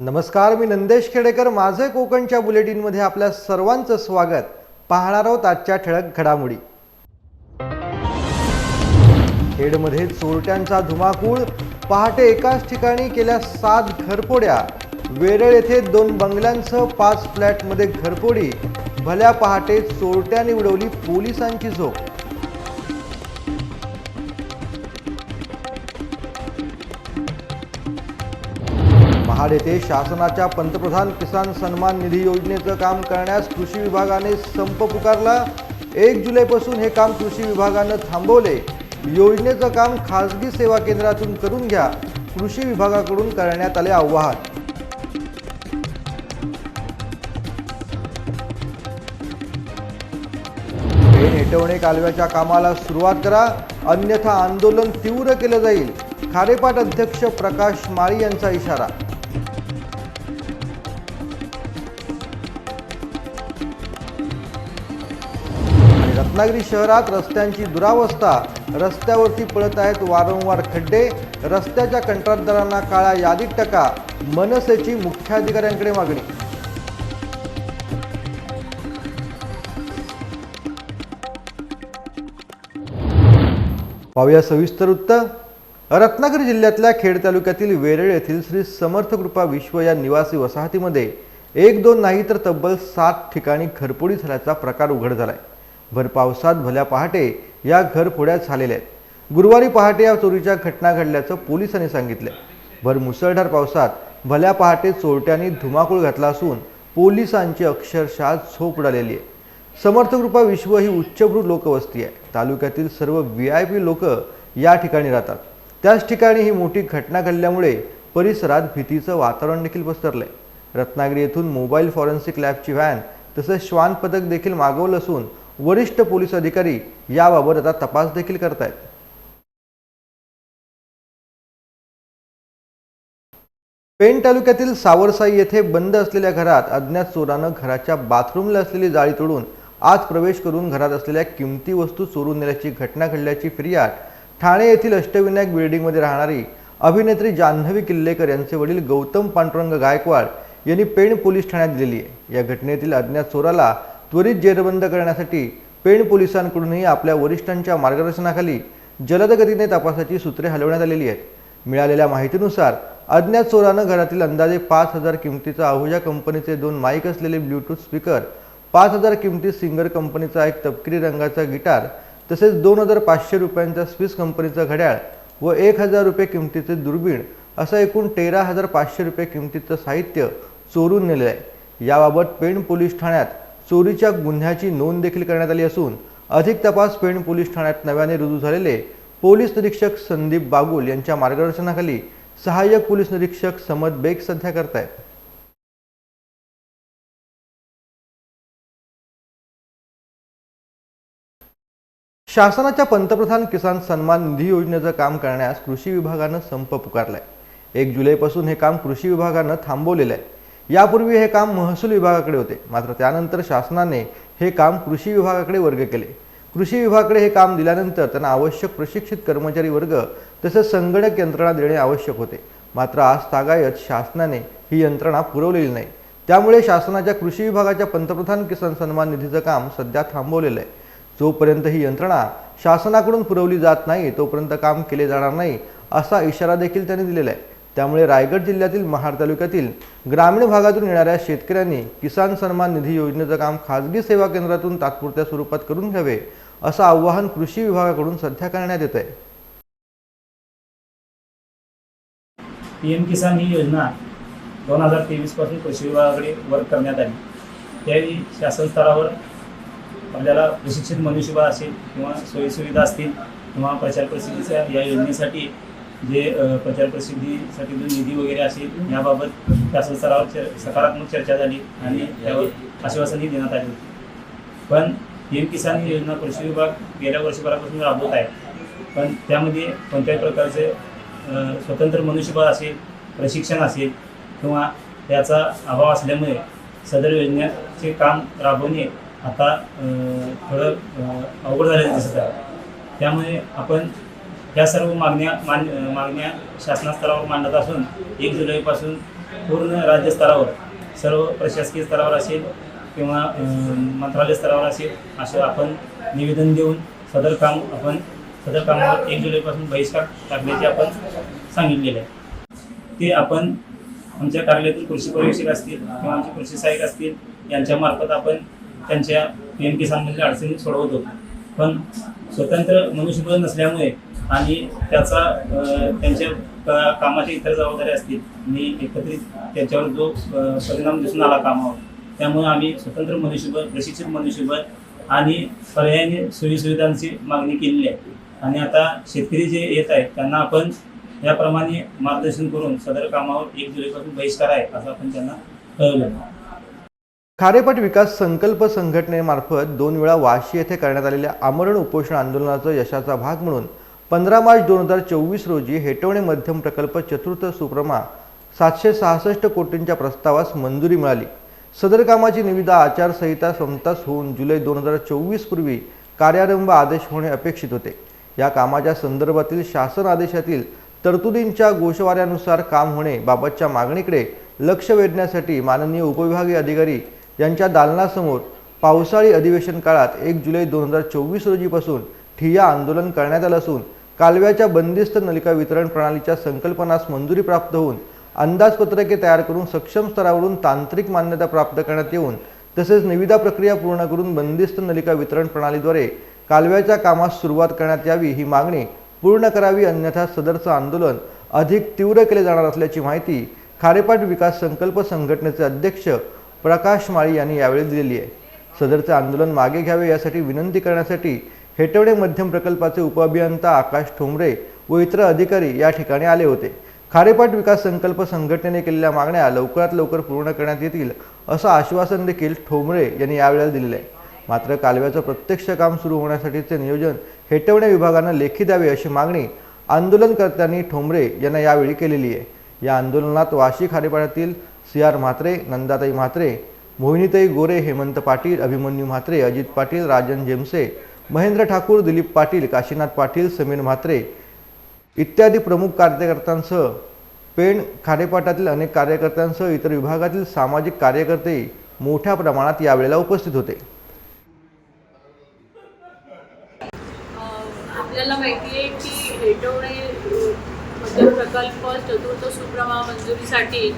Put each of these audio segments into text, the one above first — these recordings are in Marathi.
नमस्कार मी नंदेश खेडेकर. माझे कोकणच्या बुलेटिनमध्ये आपल्या सर्वांचं स्वागत. पाहणार आहोत आजच्या ठळक घडामोडी. खेडमध्ये चोरट्यांचा धुमाकूळ. पहाटे एकाच ठिकाणी केल्या सात घरफोड्या. वेरळ येथे दोन बंगल्यांसह पाच फ्लॅटमध्ये घरफोडी. भल्या पहाटे चोरट्यांनी उडवली पोलिसांची झोप. महाड येथे शासनाच्या पंतप्रधान किसान सन्मान निधी योजनेचं काम करण्यास कृषी विभागाने संप पुकारला. एक जुलैपासून हे काम कृषी विभागानं थांबवले. योजनेचं काम खासगी सेवा केंद्रातून करून घ्या. कृषी विभागाकडून करण्यात आले आव्हान. पेन हेटवणे कालव्याच्या कामाला सुरुवात करा. अन्यथा आंदोलन तीव्र केलं जाईल. खारेपाट अध्यक्ष प्रकाश माळी यांचा इशारा. रत्नागिरी शहरात रस्त्यांची दुरावस्था. रस्त्यावरती पडत आहेत वारंवार खड्डे. रस्त्याच्या कंत्राटदारांना काळ्या यादीत टाका. मनसेची मुख्याधिकाऱ्यांकडे मागणी. पाहूया सविस्तर वृत्त रत्नागिरी जिल्ह्यातल्या खेड तालुक्यातील वेरळ येथील श्री समर्थ कृपा विश्व या निवासी वसाहतीमध्ये एक दोन नाही तर तब्बल सात ठिकाणी घरफोडी झाल्याचा प्रकार उघड झालाय. भर पावसात भल्या पहाटे या घरफोड्या झालेल्या आहेत. गुरुवारी पहाटे या चोरीच्या घटना घडल्याचं पोलिसांनी सांगितलं भर मुसळधार पावसात भल्या पहाटे चोरट्यांनी धुमाकूळ घातला असून पोलिसांची अक्षरशः झोप उडालेली आहे. समर्थकृपा विश्व ही उच्चभ्रू लोकवस्ती आहे. तालुक्यातील सर्व व्ही आय पी लोक या ठिकाणी राहतात. त्याच ठिकाणी ही मोठी घटना घडल्यामुळे परिसरात भीतीचं वातावरण देखील पसरलंय. रत्नागिरी येथून मोबाईल फॉरेन्सिक लॅबची व्हॅन तसेच श्वान पथक देखील मागवलं असून वरिष्ठ पोलीस अधिकारी याबाबत आता तपास देखील करतायत. पेण तालुक्यातील सावरसाई येथे बंद असलेल्या घरात अज्ञात चोरानं घराच्या बाथरूमला असलेली जाळी तोडून आज प्रवेश करून घरात असलेल्या किमती वस्तू चोरून नेल्याची घटना घडल्याची फिर्याद ठाणे येथील अष्टविनायक बिल्डिंगमध्ये राहणारी अभिनेत्री जान्हवी किल्लेकर यांचे वडील गौतम पांडुरंग गायकवाड यांनी पेण पोलीस ठाण्यात दिलेली आहे. या घटनेतील अज्ञात चोराला त्वरित जेरबंद करण्यासाठी पेण पोलिसांकडूनही आपल्या वरिष्ठांच्या मार्गदर्शनाखाली जलदगतीने तपासाची सूत्रे हलवण्यात आलेली आहेत. मिळालेल्या माहितीनुसार अज्ञात चोरानं घरातील अंदाजे पाच हजार किमतीचा आहुजा कंपनीचे दोन माईक असलेले ब्लूटूथ स्पीकर पाच हजार किमती सिंगर कंपनीचा एक तपकिरी रंगाचा गिटार तसेच दोन हजार पाचशे रुपयांचा स्विस कंपनीचा घड्याळ व एक हजार रुपये किमतीचे दुर्बीण असं एकूण तेरा हजार पाचशे रुपये किमतीचं साहित्य चोरून नेले आहे याबाबत पेण पोलीस ठाण्यात चोरीच्या गुन्ह्याची नोंद देखील करण्यात आली असून अधिक तपास पेण पोलीस ठाण्यात नव्याने रुजू झालेले पोलीस निरीक्षक संदीप बागुल यांच्या मार्गदर्शनाखाली सहाय्यक पोलीस निरीक्षक समद बेग सध्या करतायत. शासनाच्या पंतप्रधान किसान सन्मान निधी योजनेचं काम करण्यास कृषी विभागानं संप पुकारलाय. एक जुलैपासून हे काम कृषी विभागानं थांबवलेलं आहे. यापूर्वी हे काम महसूल विभागाकडे होते. मात्र त्यानंतर शासनाने हे काम कृषी विभागाकडे वर्ग केले. कृषी विभागाकडे हे काम दिल्यानंतर त्यांना आवश्यक प्रशिक्षित कर्मचारी वर्ग तसेच संगणक यंत्रणा देणे आवश्यक होते. मात्र आज तागायत शासनाने ही यंत्रणा पुरवलेली नाही. त्यामुळे शासनाच्या कृषी विभागाच्या पंतप्रधान किसान सन्मान निधीचं काम सध्या थांबवलेलं आहे. जोपर्यंत ही यंत्रणा शासनाकडून पुरवली जात नाही तोपर्यंत काम केले जाणार नाही असा इशारा देखील त्यांनी दिलेला आहे. त्यामुळे रायगड जिल्ह्यातील महाड तालुक्यातील ग्रामीण भागातून येणाऱ्या शेतकऱ्यांनी किसान सन्मान निधी योजनेचं काम खाजगी सेवा केंद्रातून तात्पुरत्या स्वरूपात करून घ्यावे असं आवाहन कृषी विभागाकडून सध्या करण्यात येत आहे पी एम किसान ही योजना दोन हजार तेवीसपासून कृषी विभागाकडे वर्क करण्यात आली. त्यावेळी शासन स्तरावर आपल्याला प्रशिक्षित मनुष्यबळ असेल किंवा सोयीसुविधा असतील किंवा प्रचार प्रसिद्धीच्या या योजनेसाठी जे प्रचार प्रसिद्धीसाठी जो निधी वगैरे असेल याबाबत शासन स्तरावर चर सकारात्मक चर्चा झाली आणि त्यावर आश्वासनही देण्यात आले होते. पण पी एम किसान योजना कृषी विभाग गेल्या वर्षभरापासून राबवत आहे. पण त्यामध्ये कोणत्याही प्रकारचे स्वतंत्र मनुष्यबळ असेल प्रशिक्षण असेल किंवा त्याचा अभाव असल्यामुळे सदर योजनेचे काम राबवणे आता थोडं अवघड झालेलं दिसत आहे. त्यामुळे आपण या सर्व मागण्या मान मागण्या शासनास्तरावर मांडत असून एक जुलैपासून पूर्ण राज्यस्तरावर सर्व प्रशासकीय स्तरावर असेल किंवा मंत्रालय स्तरावर असेल असं आपण निवेदन देऊन सदर काम आपण सदर कामावर एक जुलैपासून बहिष्कार टाकण्याचे आपण सांगितलेले आहे. ते आपण आमच्या कार्यालयातील कृषी पर्यवेक्षक असतील किंवा आमचे कृषी सहाय्यक असतील यांच्यामार्फत आपण त्यांच्या पी एम किसानमधील अडचणी सोडवतो. पण स्वतंत्र मनुष्यबळ नसल्यामुळे आणि त्याचा त्यांच्या का- कामाच्या इतर जबाबदाऱ्या असतील. आणि एकत्रित त्याच्यावर जो परिणाम दिसून आला कामावर त्यामुळे आम्ही स्वतंत्र मनुष्यबळ प्रशिक्षित मनुष्यबळ आणि पर्यायाने सोयीसुविधांची मागणी केलेली आहे. आणि आता शेतकरी जे येत आहेत त्यांना आपण याप्रमाणे मार्गदर्शन करून सदर कामावर एक जुलैपासून बहिष्कार आहे असं आपण त्यांना कळवलं. खारेपाट विकास संकल्प संघटनेमार्फत दोन वेळा वाशी येथे करण्यात आलेल्या आमरण उपोषण आंदोलनाचा यशाचा भाग म्हणून पंधरा मार्च दोन हजार चोवीस रोजी हेटवणे मध्यम प्रकल्प चतुर्थ सुप्रमा सातशे सहासष्ट कोटींच्या प्रस्तावास मंजुरी मिळाली. सदर कामाची निविदा आचारसंहिता संपताच होऊन जुलै दोन हजार चोवीस पूर्वी कार्यारंभ आदेश होणे अपेक्षित होते. या कामाच्या संदर्भातील शासन आदेशातील तरतुदींच्या गोषवाऱ्यानुसार काम होणे बाबतच्या मागणीकडे लक्ष वेधण्यासाठी माननीय उपविभागीय अधिकारी यांच्या दालनासमोर पावसाळी अधिवेशन काळात एक जुलै दोन हजार चोवीस रोजीपासून ठिय्या आंदोलन करण्यात आलं असून कालव्याच्या बंदिस्त नलिका वितरण प्रणालीच्या संकल्पनास मंजुरी प्राप्त होऊन अंदाजपत्रके तयार करून सक्षम स्तरावरून तांत्रिक मान्यता प्राप्त करण्यात येऊन तसेच निविदा प्रक्रिया पूर्ण करून बंदिस्त नलिका वितरण प्रणालीद्वारे कालव्याच्या कामास सुरुवात करण्यात यावी ही मागणी पूर्ण करावी अन्यथा सदरचं आंदोलन अधिक तीव्र केले जाणार असल्याची माहिती खारेपाट विकास संकल्प संघटनेचे अध्यक्ष प्रकाश माळी यांनी यावेळी दिलेली आहे. सदरचे आंदोलन मागे घ्यावे यासाठी विनंती करण्यासाठी हेटवणे मध्यम प्रकल्पाचे उपअभियंता आकाश ठोंबरे व इतर अधिकारी या ठिकाणी आले होते. खारेपाट विकास संकल्प संघटनेने केलेल्या मागण्या लवकरात लवकर पूर्ण करण्यात येतील असं आश्वासन देखील ठोंबरे यांनी यावेळेला दिलेलं आहे. मात्र कालव्याचं प्रत्यक्ष काम सुरू होण्यासाठीचे नियोजन हेटवणे विभागानं लेखी द्यावे अशी मागणी आंदोलनकर्त्यांनी ठोंबरे यांना यावेळी केलेली आहे. या आंदोलनात वाशी खारेपाड्यातील सी आर म्हात्रे नंदाताई म्हात्रे मोहिनीताई गोरे हेमंत पाटील अभिमन्यू म्हात्रे अजित पाटील राजन जेमसे महेंद्र ठाकूर दिलीप पाटील काशीनाथ पाटील समीर म्हात्रे इत्यादी प्रमुख कार्यकर्त्यांसह पेण खारेपाटातील अनेक कार्यकर्त्यांसह इतर विभागातील सामाजिक कार्यकर्ते मोठ्या प्रमाणात यावेळेला उपस्थित होते. आपल्याला माहिती आहे की हेटवणे म्हणजे प्रकल्प चतुर्थ सुप्रमा मंजुरीसाठी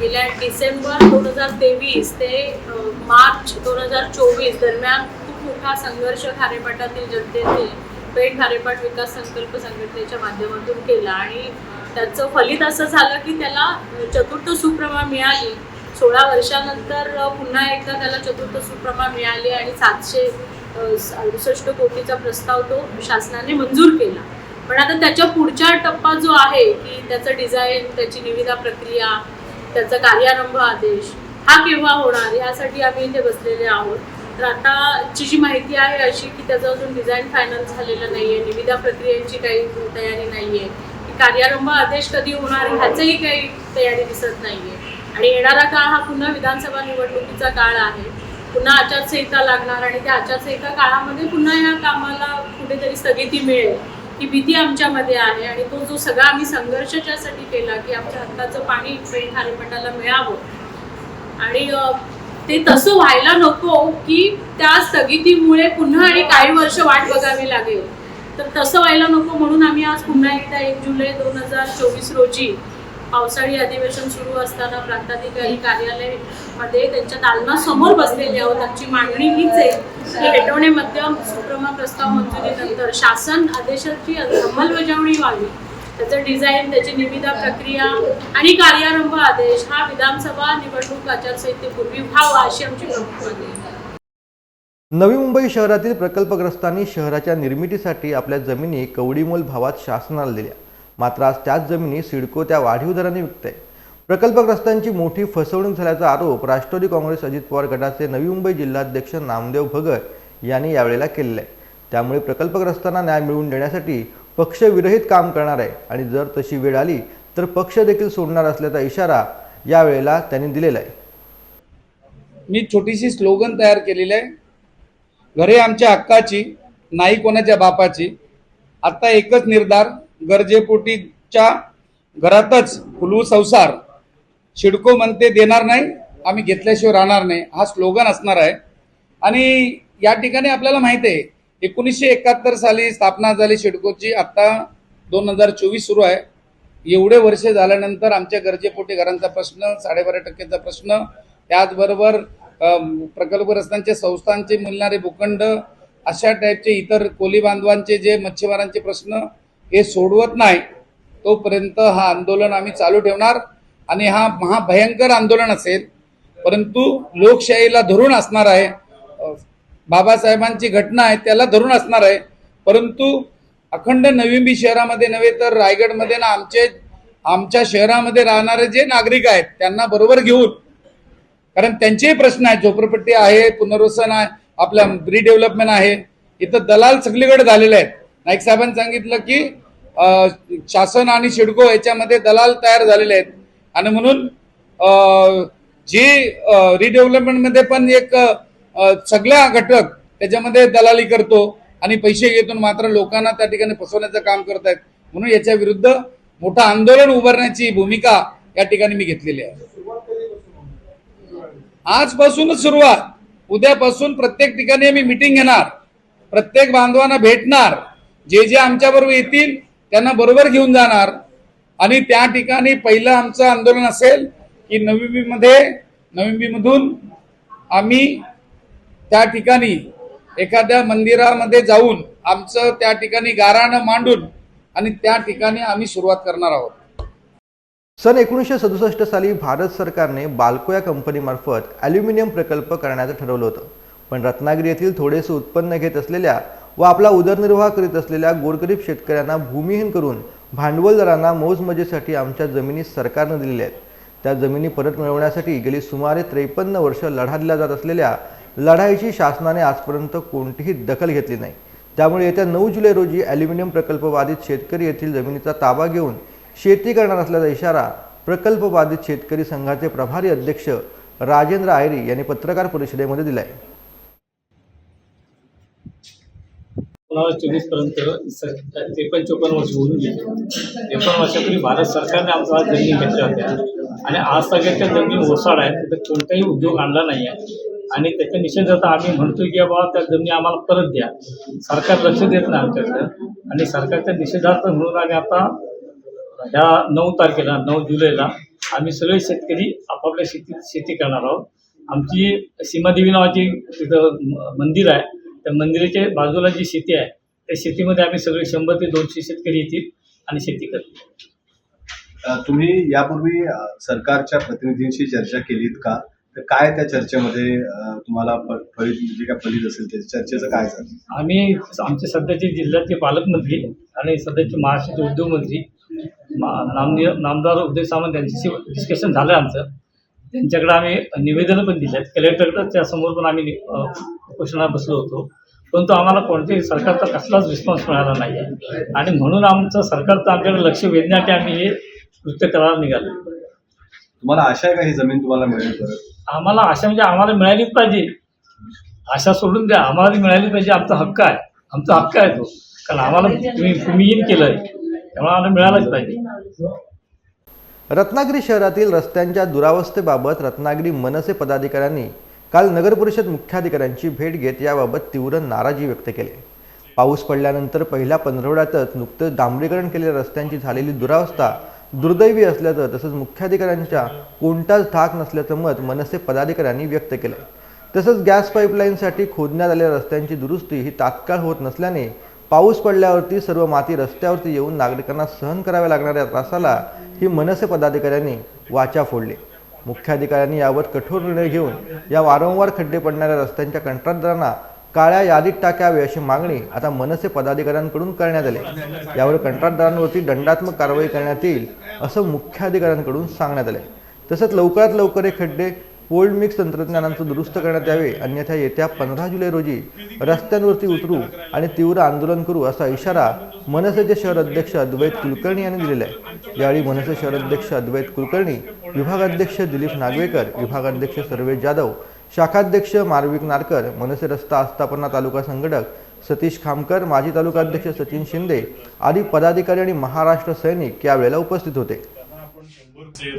गेल्या डिसेंबर दोन हजार तेवीस ते मार्च दोन हजार चोवीस दरम्यान खूप मोठा संघर्ष खारेपाटातील जनतेने पेठ खारेपाट विकास संकल्प संघटनेच्या माध्यमातून केला आणि त्याचं फलित असं झालं की त्याला चतुर्थ सुप्रमा मिळाली. सोळा वर्षानंतर पुन्हा एकदा त्याला चतुर्थ सुप्रमा मिळाली आणि सातशे अडुसष्ट कोटीचा प्रस्ताव तो शासनाने मंजूर केला. पण आता त्याच्या पुढचा टप्पा जो आहे की त्याचं डिझाईन त्याची निविदा प्रक्रिया त्याचा कार्यारंभ आदेश हा केव्हा होणार? यासाठी आम्ही इथे बसलेले आहोत. तर आताची जी माहिती आहे अशी की त्याचं अजून डिझाईन फायनल झालेलं नाही आहे निविदा प्रक्रियेची काही तयारी नाही आहे कार्यारंभ आदेश कधी होणार ह्याचंही काही तयारी दिसत नाहीये. आणि येणारा काळ हा पुन्हा विधानसभा निवडणुकीचा काळ आहे. पुन्हा आचारसंहिता लागणार आणि त्या आचारसंहिता काळामध्ये पुन्हा या कामाला कुठेतरी स्थगिती मिळेल ही भीती आमच्यामध्ये आहे. आणि तो जो सगळा आम्ही संघर्ष ज्यासाठी केला की आमच्या हक्काचं पाणी पेठ खारेपटाला मिळावं. आणि ते तसं व्हायला नको की त्या स्थगितीमुळे पुन्हा आणि काही वर्ष वाट बघावी लागेल. तर तसं व्हायला नको म्हणून आम्ही आज पुन्हा एकदा एक जुलै दोन हजार चोवीस रोजी पावसाळी अधिवेशन सुरू असताना प्रांताधिकारी कार्यालयमध्ये त्यांच्या दालनासमोर बसलेले आहोत. आमची मागणी हीच आहे की हेटवणे मध्यम सुप्रमा प्रस्ताव मंजुरीनंतर शासन आदेशाची अंमलबजावणी व्हावी. त्याचं डिझाईन त्याची निविदा प्रक्रिया आणि कार्यारंभ आदेश हा विधानसभा निवडणूक आचारसंहितेपूर्वी व्हावा अशी आमची प्रमुख मागणी नवी मुंबई शहरातील प्रकल्पग्रस्तांनी शहराच्या निर्मितीसाठी आपल्या जमिनी कवडीमोल भावात शासनाला दिल्या. मात्र आज त्याच जमिनी सिडको त्या वाढीव दराने विकत आहे प्रकल्पग्रस्तांची मोठी फसवणूक झाल्याचा आरोप राष्ट्रवादी काँग्रेस अजित पवार गटाचे नवी मुंबई जिल्हाध्यक्ष नामदेव भगत यांनी यावेळेला केलेला आहे त्यामुळे प्रकल्पग्रस्तांना न्याय मिळवून देण्यासाठी पक्षविरहित काम करणार आहे. आणि जर तशी वेळ आली तर पक्ष देखील सोडणार असल्याचा इशारा यावेळेला त्यांनी दिलेला आहे. मी छोटीशी स्लोगन तयार केलेली आहे. घरे आमच्या हक्काची नाही कोणाच्या बापाची. आता एकच निर्धार गरजेपोटीच्या घरातच फुलवू संसार. शिडको म्हणते देणार नाही आम्ही घेतल्याशिवाय राहणार नाही. हा स्लोगन असणार आहे. आणि या ठिकाणी आपल्याला माहिती आहे एकोणीसशे एकाहत्तर साली स्थापना झाली शिडकोची. आता दोन हजार चोवीस सुरू आहे. एवढे वर्ष झाल्यानंतर आमच्या गरजेपोटी घरांचा प्रश्न साडेबारा टक्केचा प्रश्न त्याचबरोबर प्रकल्पग्रस्तांचे संस्थांचे मिळणारे भूखंड अशा टाईपचे इतर कोली बांधवांचे जे मच्छीमारांचे प्रश्न हे सोडवत नाही. तोपर्यंत हा आंदोलन आम्ही चालू ठेवणार. आणि हा महाभयंकर आंदोलन असेल. परंतु लोकशाहीला धरून असणार आहे. बाबासाहेबांची घटना आहे त्याला धरून असणार आहे. परंतु अखंड नवींबी शहरामध्ये नव्हे तर रायगडमध्ये ना आमचे आमच्या शहरामध्ये राहणारे जे नागरिक आहेत त्यांना बरोबर घेऊन कारण त्यांचेही प्रश्न आहेत झोपडपट्टी आहे पुनर्वसन आहे आपल्या रिडेव्हलपमेंट आहे. इथं दलाल सगळीकडे झालेले आहेत. नाईक साहेबांनी सांगितलं की शासन आणि शिडको याच्यामध्ये दलाल तयार झालेले आहेत. आणि म्हणून जी रिडेव्हलपमेंटमध्ये पण एक सगळ्या घटक त्याच्यामध्ये दलाली करतो आणि पैसे घेतून मात्र लोकांना त्या ठिकाणी फसवण्याचं काम करत आहेत म्हणून याच्या विरुद्ध मोठं आंदोलन उभारण्याची भूमिका या ठिकाणी मी घेतलेली आहे. आजपासूनच सुरुवात. उद्यापासून प्रत्येक ठिकाणी आम्ही मिटिंग घेणार. प्रत्येक बांधवांना भेटणार. जे जे आमच्याबरोबर येतील त्यांना बरोबर घेऊन जाणार. आणि त्या ठिकाणी पहिलं आमचं आंदोलन असेल की नवी मध्ये नवी आम्ही त्या ठिकाणी एखाद्या मंदिरामध्ये जाऊन आमचं त्या ठिकाणी गाराणं मांडून आणि त्या ठिकाणी आम्ही सुरुवात करणार आहोत. सन एकोणीसशे सदुसष्ट साली भारत सरकारने बाल्को या कंपनीमार्फत ॲल्युमिनियम प्रकल्प करण्याचं ठरवलं होतं. पण रत्नागिरी येथील थोडेसे उत्पन्न घेत असलेल्या व आपला उदरनिर्वाह करीत असलेल्या गोरगरीब शेतकऱ्यांना भूमिहीन करून भांडवलदारांना मोजमजेसाठी आमच्या जमिनी सरकारनं दिलेल्या आहेत. त्या जमिनी परत मिळवण्यासाठी गेली सुमारे त्रेपन्न वर्ष लढा दिला जात असलेल्या लढाईची शासनाने आजपर्यंत कोणतीही दखल घेतली नाही. त्यामुळे येत्या नऊ जुलै रोजी ॲल्युमिनियम प्रकल्प बाधित शेतकरी येथील जमिनीचा ताबा घेऊन शेती करणार असल्याचा इशारा प्रकल्प बाधित शेतकरी संघाचे प्रभारी अध्यक्ष राजेंद्र आयरी यांनी पत्रकार परिषदेमध्ये दिलाय. एकोणावीस चोवीसपर्यंत त्रेपन्न चोपन्न वर्ष होऊन गेले. त्रेपन्न वर्षापूर्वी भारत सरकारने आमचा आज जमिनी घेतल्या होत्या. आणि आज सगळ्या त्या जमिनी ओसाड आहेत तिथे कोणताही उद्योग आणला नाही आहे. आणि त्याच्या निषेधार्थ आम्ही म्हणतोय की बाबा त्या जमिनी आम्हाला परत द्या. सरकार लक्ष देत नाही आमच्याकडं. आणि सरकारच्या निषेधार्थ म्हणून आम्ही आता ह्या नऊ तारखेला नऊ जुलैला आम्ही सगळे शेतकरी आपापल्या शेतीत शेती करणार आहोत. आमची सीमादेवी नावाची तिथं मंदिर आहे. त्या मंदिराच्या बाजूला जी शेती आहे त्या शेतीमध्ये आम्ही सगळे शंभर ते दोनशे शेतकरी येतील आणि शेती करतील. तुम्ही यापूर्वी सरकारच्या प्रतिनिधींशी चर्चा केलीत का? तर काय त्या चर्चेमध्ये तुम्हाला फलित जे काय फलित असेल त्या चर्चेचं काय झालं? आम्ही आमचे सध्याचे जिल्ह्याचे पालकमंत्री आणि सध्याचे महाराष्ट्राचे उद्योगमंत्री मा- नामदेव नामदार उदय सामंत यांच्याशी डिस्कशन झालं आमचं. त्यांच्याकडे आम्ही निवेदनं पण दिली आहेत कलेक्टरकडे त्यासमोर पण आम्ही अ, उपोषणाला बसलो होतो. परंतु आम्हाला कोणत्याही सरकारचा कसलाच रिस्पॉन्स मिळाला नाही आहे आणि म्हणून आमचं सरकारचं आमच्याकडे लक्ष वेधण्यासाठी आम्ही हे कृत्य करायला निघालो. तुम्हाला आशा आहे का ही जमीन तुम्हाला मिळेल परत? आम्हाला आशा म्हणजे आम्हाला मिळालीच पाहिजे. आशा सोडून द्या. आम्हाला ती मिळाली पाहिजे. आमचा हक्क आहे. आमचा हक्क आहे तो. कारण आम्हाला तुम्ही भूमिहीन केलं. आहे त्यामुळे आम्हाला मिळालंच पाहिजे. रत्नागिरी शहरातील रस्त्यांच्या दुरावस्थेबाबत रत्नागिरी मनसे पदाधिकाऱ्यांनी काल नगरपरिषद मुख्याधिकाऱ्यांची भेट घेत याबाबत तीव्र नाराजी व्यक्त केली. पाऊस पडल्यानंतर पहिल्या पंधरवड्यातच नुकतंच डांबरीकरण केलेल्या रस्त्यांची झालेली दुरावस्था दुर्दैवी असल्याचं तसंच मुख्याधिकाऱ्यांच्या कोणताच धाक नसल्याचं मत मनसे पदाधिकाऱ्यांनी व्यक्त केलं तसंच गॅस पाईपलाईनसाठी खोदण्यात आलेल्या रस्त्यांची दुरुस्ती ही तात्काळ होत नसल्याने पाऊस पडल्यावरती सर्व माती रस्त्यावरती येऊन नागरिकांना सहन कराव्या लागणाऱ्या त्रासाला ही मनसे पदाधिकाऱ्यांनी वाचा फोडली. मुख्याधिकाऱ्यांनी यावर कठोर निर्णय घेऊन या वारंवार खड्डे पडणाऱ्या रस्त्यांच्या कंत्राटदारांना काळ्या यादीत टाकावे अशी मागणी आता मनसे पदाधिकाऱ्यांकडून करण्यात आली. यावर कंत्राटदारांवरती दंडात्मक कारवाई करण्यात येईल असं मुख्याधिकाऱ्यांकडून सांगण्यात आले. तसंच लवकरात लवकर हे खड्डे कोल्ड मिक्स तंत्रज्ञानाचं दुरुस्त करण्यात यावे अन्यथा येत्या पंधरा जुलै रोजी रस्त्यांवरती उतरू आणि तीव्र आंदोलन करू असा इशारा मनसेचे शहर अध्यक्ष अद्वैत कुलकर्णी यांनी दिलेला आहे. यावेळी मनसे शहर अध्यक्ष अद्वैत कुलकर्णी विभागाध्यक्ष दिलीप नागवेकर विभागाध्यक्ष सर्वेश जाधव शाखाध्यक्ष मार्विक नारकर मनसे रस्ता आस्थापना तालुका संघटक सतीश खामकर माजी तालुकाध्यक्ष सचिन शिंदे आदी पदाधिकारी आणि महाराष्ट्र सैनिक यावेळेला उपस्थित होते.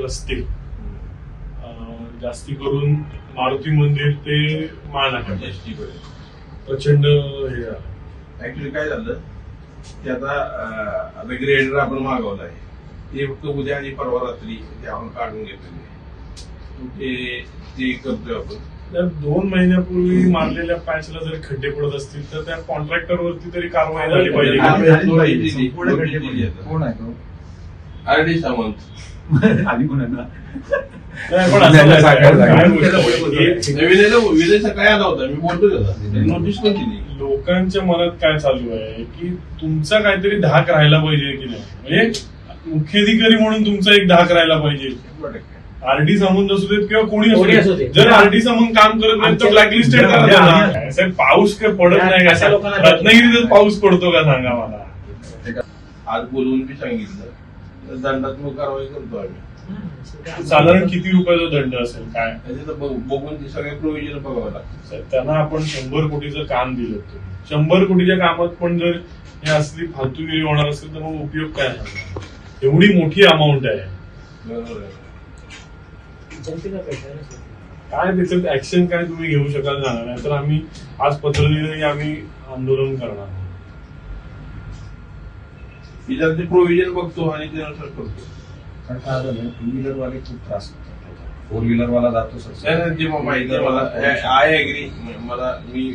रस्ते जास्ती करून मारुती मंदिर ते प्रचंड हे झालं. ऍक्च्युली काय झालं? ते आता अं, आता ग्रेडर आपण मागवलं आहे. ते फक्त उद्या आणि परवा रात्री ते आपण काढून घेतलेले ते ते करतोय आपण. त्या दोन महिन्यापूर्वी मारलेल्या पॅचला जर खड्डे पडत असतील तर त्या कॉन्ट्रॅक्टर वरती तरी कारवाई झाली पाहिजे. कोण आहे तो? R D Sawant. आधी कोणाला काय? हे- आला होता? मी बोलतो त्याला. नोटीस पण दिली लोकांच्या मनात काय चालू आहे? की तुमचा काहीतरी धाक राहायला पाहिजे की नाही? म्हणजे मुख्याधिकारी म्हणून तुमचा एक धाक राहायला पाहिजे. आरडी सामंत असू देत किंवा कोणी असू देत. जर आरडी सामंत काम करत नाही तर ब्लॅकलिस्टेड करा म्हणजे त्यांना. आम्ही- साहेब, पाऊस काय पडत नाही का? अशा लोकांना- रत्नागिरीतच पाऊस पडतो का सांगा मला. आज बोलवून मी सांगितलं. तर दंडात्मक कारवाई करतो आम्ही. साधारण किती रुपयाचा दंड असेल? काय? बघ- बघून ते सगळे प्रोव्हिजन बघावं लागतं. साहेब, त्यांना आपण शंभर कोटीचं काम दिलं होतं. शंभर कोटीच्या कामात पण जर हे असली फालतूगिरी होणार असेल तर मग उपयोग काय झाला? एवढी मोठी अमाऊंट आहे. बरोबर आहे. काय त्याच्यात ऍक्शन काय तुम्ही घेऊ शकाल जाणार नाही तर आम्ही आज पत्र दिलं की आम्ही आंदोलन करणार. तिच्यात ते प्रोव्हिजन बघतो आणि त्यानुसार करतो. पण काय झालं टू व्हीलर वाले खूप त्रास फोर व्हीलर वाला जातो जे माहिती मला आय अग्री मला मी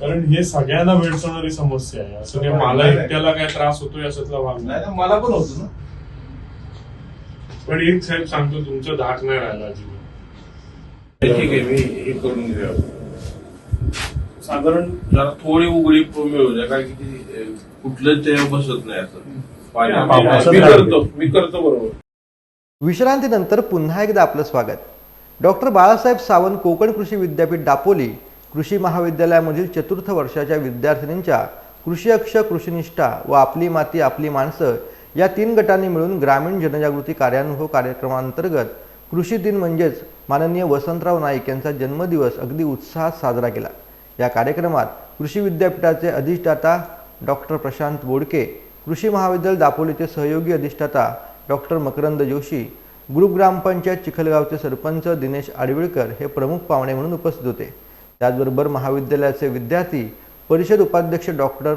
कारण हे सगळ्यांना भेडसावणारी समस्या आहे. असं काही मला एकट्याला काय त्रास होतोय याच्यातला भाग नाही. नाही ना, मला पण होतो ना. पण एक साहेब सांगतो तुमचं धाक नाही राहिला अजिबात. ठीक आहे मी हे करून घेऊया. साधारण जरा थोडी उघडी मिळू द्या कारण की कुठलंच ते बसत नाही असं पाणी- पावसात मी लागली. करतो मी करतो बरोबर. विश्रांतीनंतर पुन्हा एकदा आपलं स्वागत. डॉक्टर बाळासाहेब सावंत कोकण कृषी विद्यापीठ दापोली कृषी महाविद्यालयामधील चतुर्थ वर्षाच्या विद्यार्थिनींच्या कृषी अक्ष कृषीनिष्ठा व आपली माती आपली माणसं या तीन गटांनी मिळून ग्रामीण जनजागृती कार्यानुभव कार्यक्रमांतर्गत कृषी दिन म्हणजेच माननीय वसंतराव नाईक यांचा जन्मदिवस अगदी उत्साहात साजरा केला. या कार्यक्रमात कृषी विद्यापीठाचे अधिष्ठाता डॉक्टर प्रशांत बोडके कृषी महाविद्यालय दापोलीचे सहयोगी अधिष्ठाता डॉक्टर मकरंद जोशी ग्रुप ग्रामपंचायत चिखलगावचे सरपंच दिनेश आडविळकर हे प्रमुख पाहुणे म्हणून उपस्थित होते. त्याचबरोबर महाविद्यालयाचे विद्यार्थी परिषद उपाध्यक्ष डॉक्टर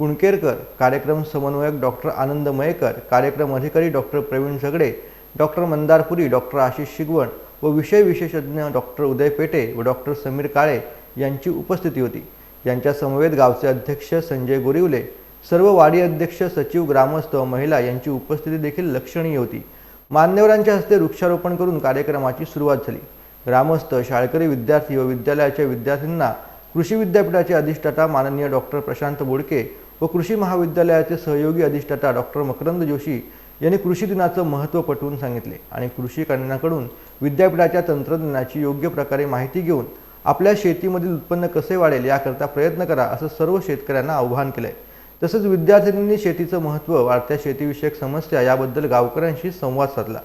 कुणकेरकर कार्यक्रम समन्वयक डॉक्टर आनंद मयेकर कार्यक्रम अधिकारी doctor Pravin Zagade doctor Mandarpuri doctor Ashish Shigvan व विषय विशेषज्ञ डॉक्टर उदय पेटे व डॉक्टर समीर काळे यांची उपस्थिती होती. यांच्या समवेत गावचे अध्यक्ष संजय गोरिवले सर्व वाडी अध्यक्ष सचिव ग्रामस्थ व महिला यांची उपस्थिती देखील लक्षणीय होती. मान्यवरांच्या हस्ते वृक्षारोपण करून कार्यक्रमाची सुरुवात झाली. ग्रामस्थ शाळकरी विद्यार्थी व विद्यालयाच्या विद्यार्थ्यांना कृषी विद्यापीठाचे अधिष्ठाता माननीय डॉक्टर प्रशांत बोडके व कृषी महाविद्यालयाचे सहयोगी अधिष्ठाता डॉक्टर मकरंद जोशी यांनी कृषी दिनाचं महत्त्व पटवून सांगितले आणि कृषी विद्यापीठाच्या तंत्रज्ञानाची योग्य प्रकारे माहिती घेऊन आपल्या शेतीमधील उत्पन्न कसे वाढेल याकरता प्रयत्न करा असं सर्व शेतकऱ्यांना आव्हान केलंय. तसंच विद्यार्थ्यांनी शेतीचं महत्त्व वाढत्या शेतीविषयक समस्या याबद्दल गावकऱ्यांशी संवाद साधला.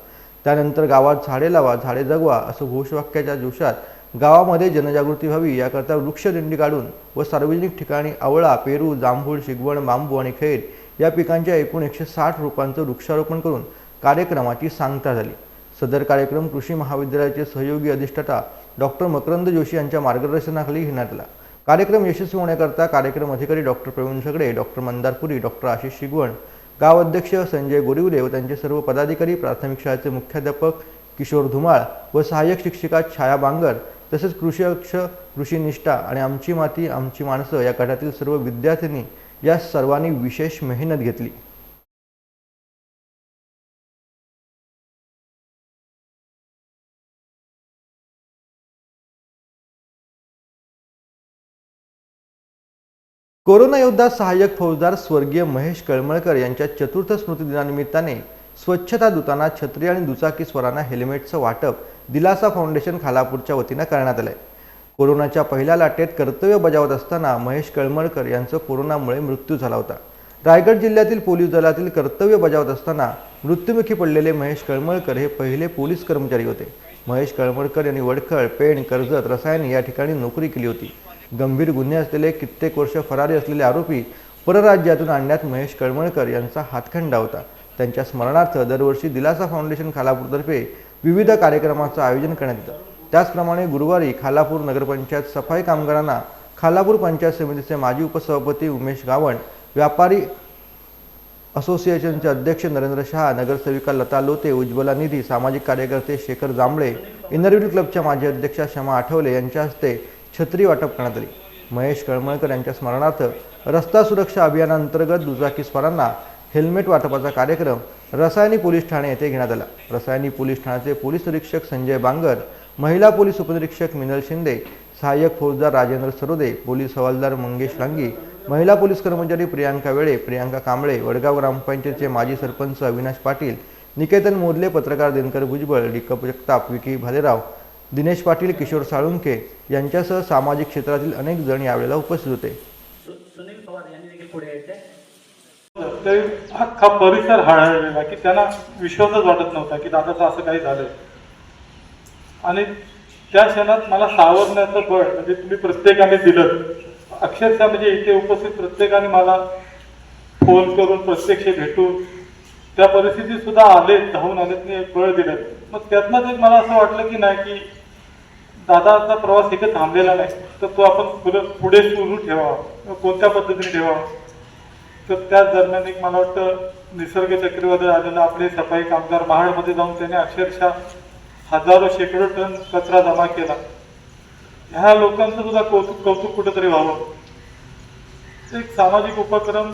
त्यानंतर गावात झाडे लावा झाडे जगवा असं घोषवाक्याच्या जोशात गावामध्ये जनजागृती व्हावी याकरता वृक्षदिंडी काढून व सार्वजनिक ठिकाणी आवळा पेरू जांभूळ शिगवण बांबू आणि खैर या पिकांच्या एकूण एकशे साठ रोपांचं वृक्षारोपण करून कार्यक्रमाची सांगता झाली. सदर कार्यक्रम कृषी महाविद्यालयाचे सहयोगी अधिष्ठाता डॉक्टर मकरंद जोशी यांच्या मार्गदर्शनाखाली घेण्यात आला. कार्यक्रम यशस्वी होण्याकरता कार्यक्रम अधिकारी doctor Pravin Sagade doctor Mandarpuri doctor Ashish Shigvan गाव अध्यक्ष संजय गोरिवले व त्यांचे सर्व पदाधिकारी प्राथमिक शाळेचे मुख्याध्यापक किशोर धुमाळ व सहाय्यक शिक्षिका छाया बांगर तसेच कृषी अक्ष कृषी निष्ठा आणि आमची माती आमची माणसं या गटातील सर्व विद्यार्थिनी या सर्वांनी विशेष मेहनत घेतली. कोरोना योद्धा सहाय्यक फौजदार स्वर्गीय महेश कळमळकर यांच्या चतुर्थ स्मृतिदिनानिमित्ताने स्वच्छता दूतांना छत्री आणि दुचाकी स्वरांना हेल्मेटचं वाटप दिलासा फाउंडेशन खालापूरच्या वतीनं करण्यात आलंय. कोरोनाच्या पहिल्या लाटेत कर्तव्य बजावत असताना महेश कळमळकर यांचं कोरोनामुळे मृत्यू झाला होता. रायगड जिल्ह्यातील पोलीस दलातील कर्तव्य बजावत असताना मृत्युमुखी पडलेले महेश कळमळकर हे पहिले पोलीस कर्मचारी होते. महेश कळमळकर यांनी वडखळ पेण कर्जत रसायन या ठिकाणी नोकरी केली होती. गंभीर गुन्हे असलेले कित्येक वर्ष फरारी असलेले आरोपी परराज्यातून आणण्यात महेश कळमळकर यांचा हातखंडा होता. त्यांच्या स्मरणार्थ दरवर्षी दिलासा फाउंडेशन खालापूरतर्फे विविध कार्यक्रमाचं आयोजन करण्यात येतं. त्याचप्रमाणे गुरुवारी खालापूर नगरपंचायत सफाई कामगारांना खालापूर पंचायत समितीचे माजी उपसभापती उमेश गावण व्यापारी असोसिएशनचे अध्यक्ष नरेंद्र शहा नगरसेविका लता लोते उज्ज्वला निधी सामाजिक कार्यकर्ते शेखर जांभळे इनरव्ह्यू क्लबच्या माजी अध्यक्षा क्षमा आठवले यांच्या हस्ते छत्री वाटप करण्यात आली. महेश कळमळकर यांच्या स्मरणार्थ रस्ता सुरक्षा अभियानांतर्गत दुचाकीस्वारांना हेल्मेट वाटपाचा कार्यक्रम रसायनी पोलीस ठाणे येथे घेण्यात आला. रसायनी पोलीस ठाण्याचे पोलीस निरीक्षक संजय बांगर महिला पोलीस उपनिरीक्षक मिनल शिंदे सहाय्यक फौजदार राजेंद्र सरोदे पोलीस हवालदार मंगेश लांगी महिला पोलीस कर्मचारी प्रियांका वेळे प्रियांका कांबळे वडगाव ग्रामपंचायतचे माजी सरपंच अविनाश पाटील निकेतन मोदले पत्रकार दिनकर भुजबळ डिकप जगताप विकी भालेराव दिनेश पाटील किशोर साळुंके यांच्यासह सामाजिक क्षेत्रातील अनेक जण यावेळेला उपस्थित होते. ते अख्खा परिसर हळहळलेला की त्यांना विश्वासच वाटत नव्हता की दादाचं असं काही झालंय. आणि त्या क्षणात मला सावरण्याचं बळ म्हणजे तुम्ही प्रत्येकाने दिलं. अक्षरशः म्हणजे इथे उपस्थित प्रत्येकाने मला फोन करून प्रत्यक्ष भेटून त्या परिस्थितीत सुद्धा आले धावून आले आणि एक बळ दिलं. मग त्यातनंच एक मला असं वाटलं की नाही की दादाचा प्रवास इथे थांबलेला नाही. तर तो आपण पुढे सुरू ठेवावा कोणत्या पद्धतीने ठेवावा? तर त्याच दरम्यान एक मला वाटतं निसर्ग चक्रीवादळ आलेलं आपले सफाई कामगार महाडमध्ये जाऊन त्याने अक्षरशः हजारो शेकडो टन कचरा जमा केला. ह्या लोकांचं सुद्धा कौतुक कौतुक कुठेतरी व्हावं. एक सामाजिक उपक्रम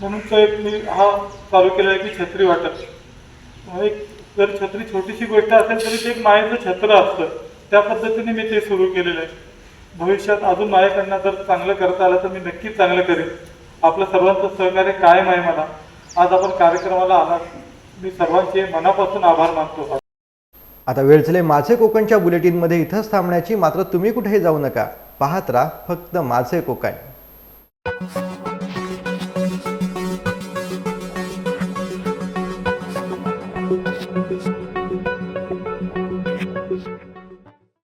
म्हणून एक मी हा चालू केला आहे की छत्री वाटप. एक जर छत्री छोटीशी गोष्ट असेल तरी ते एक मायेचं छत्र असतं. त्या पद्धतीने मी ते सुरू केलेलं आहे. भविष्यात अजून माझ्याकडनं जर चांगलं करता आलं तर मी नक्कीच चांगलं करेन. आपलं सर्वांचं सहकार्य कायम आहे मला. आज आपण कार्यक्रमाला आला मी सर्वांचे मनापासून आभार मानतो. आता वेळ झाले माझे कोकणच्या बुलेटिनमध्ये इथंच थांबण्याची मात्र तुम्ही कुठेही जाऊ नका. पाहत राहा फक्त माझे कोकण.